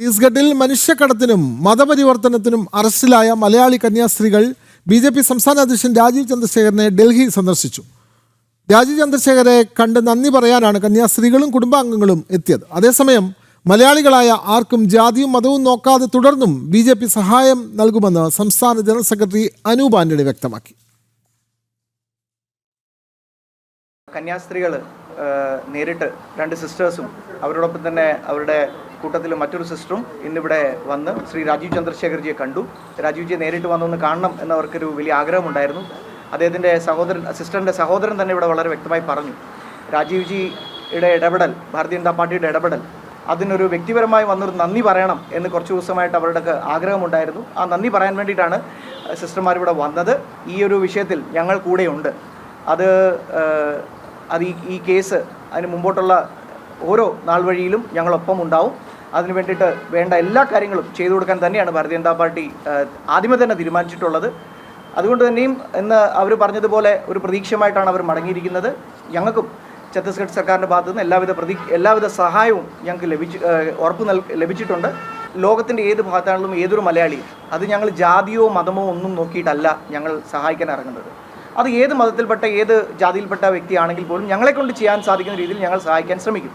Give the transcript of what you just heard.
ഛത്തീസ്ഗഡിൽ മനുഷ്യക്കടത്തിനും മതപരിവർത്തനത്തിനും അറസ്റ്റിലായ മലയാളി കന്യാസ്ത്രീകൾ ബി ജെ പി സംസ്ഥാന അധ്യക്ഷൻ രാജീവ് ചന്ദ്രശേഖരനെ ഡൽഹി സന്ദർശിച്ചു. രാജീവ് ചന്ദ്രശേഖരെ കണ്ട് നന്ദി പറയാനാണ് കന്യാസ്ത്രീകളും കുടുംബാംഗങ്ങളും എത്തിയത്. അതേസമയം മലയാളികളായ ആർക്കും ജാതിയും മതവും നോക്കാതെ തുടർന്നും ബി ജെ പി സഹായം നൽകുമെന്ന് സംസ്ഥാന ജനറൽ സെക്രട്ടറി അനൂപ് ആന്റണി വ്യക്തമാക്കി. കന്യാസ്ത്രീകൾ നേരിട്ട് രണ്ട് സിസ്റ്റേഴ്സും അവരോടൊപ്പം തന്നെ അവരുടെ കൂട്ടത്തിൽ മറ്റൊരു സിസ്റ്ററും ഇന്നിവിടെ വന്ന് ശ്രീ രാജീവ് ചന്ദ്രശേഖർജിയെ കണ്ടു. രാജീവ്ജിയെ നേരിട്ട് വന്നൊന്ന് കാണണം എന്നവർക്കൊരു വലിയ ആഗ്രഹമുണ്ടായിരുന്നു. അദ്ദേഹത്തിന്റെ സഹോദരൻ സിസ്റ്ററിന്റെ സഹോദരൻ തന്നെ ഇവിടെ വളരെ വ്യക്തമായി പറഞ്ഞു. രാജീവ്ജിയുടെ ഇടപെടൽ ഭാരതീയ ജനതാ പാർട്ടിയുടെ ഇടപെടൽ അതിനൊരു വ്യക്തിപരമായി വന്നൊരു നന്ദി പറയണം എന്ന് കുറച്ച് ദിവസമായിട്ട് അവരുടെ ആഗ്രഹമുണ്ടായിരുന്നു. ആ നന്ദി പറയാൻ വേണ്ടിയിട്ടാണ് സിസ്റ്റർമാർ ഇവിടെ വന്നത്. ഈ ഒരു വിഷയത്തിൽ ഞങ്ങൾ കൂടെയുണ്ട്. അത് അത് ഈ ഈ കേസ് അതിന് മുമ്പോട്ടുള്ള ഓരോ നാൾ വഴിയിലും ഞങ്ങളൊപ്പം ഉണ്ടാവും. അതിനു വേണ്ടിയിട്ട് വേണ്ട എല്ലാ കാര്യങ്ങളും ചെയ്തു കൊടുക്കാൻ തന്നെയാണ് ഭാരതീയ ജനതാ പാർട്ടി ആദ്യമേ തന്നെ തീരുമാനിച്ചിട്ടുള്ളത്. അതുകൊണ്ട് തന്നെയും ഇന്ന് അവർ പറഞ്ഞതുപോലെ ഒരു പ്രതീക്ഷയുമായിട്ടാണ് അവർ മടങ്ങിയിരിക്കുന്നത്. ഞങ്ങൾക്കും ഛത്തീസ്ഗഡ് സർക്കാരിന്റെ ഭാഗത്തു നിന്ന് എല്ലാവിധ പ്രതീ എല്ലാവിധ സഹായവും ഞങ്ങൾക്ക് ലഭിച്ചു ഉറപ്പ് നൽ ലഭിച്ചിട്ടുണ്ട്. ലോകത്തിന്റെ ഏത് ഭാഗത്താണെങ്കിലും ഏതൊരു മലയാളിയും അത് ഞങ്ങൾ ജാതിയോ മതമോ ഒന്നും നോക്കിയിട്ടല്ല ഞങ്ങൾ സഹായിക്കാൻ ഇറങ്ങുന്നത്. അത് ഏത് മതത്തിൽപ്പെട്ട ഏത് ജാതിയിൽപ്പെട്ട വ്യക്തിയാണെങ്കിൽ പോലും ഞങ്ങളെ കൊണ്ട് ചെയ്യാൻ സാധിക്കുന്ന രീതിയിൽ ഞങ്ങൾ സഹായിക്കാൻ ശ്രമിക്കും.